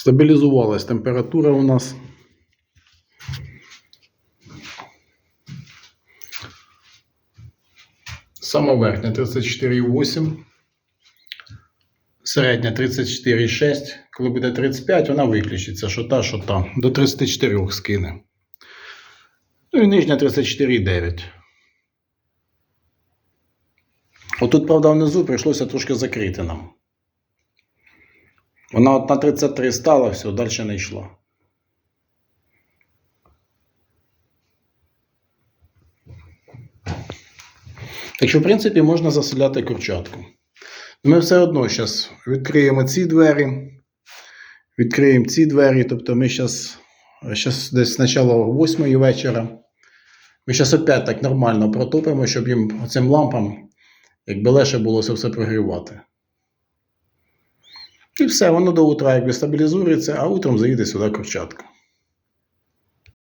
Стабілізувалась температура у нас. Сама верхня 34,8. Середня 34,6. Коли буде 35, вона виключиться. Що та, що та. До 34 скине. Ну і нижня 34,9. Отут, правда, внизу прийшлося трошки закрити нам. Вона от на 33 стала, все, далі не йшла. Так що, в принципі, можна заселяти курчатку. Ми все одно зараз відкриємо ці двері, відкриємо ці двері, тобто ми зараз, десь спочатку 8 вечора. Ми зараз опять так нормально протопимо, щоб їм цим лампам, якби легше було це все прогрівати. І все, воно до утра якби стабілізується, а утром заїде сюди курчатка.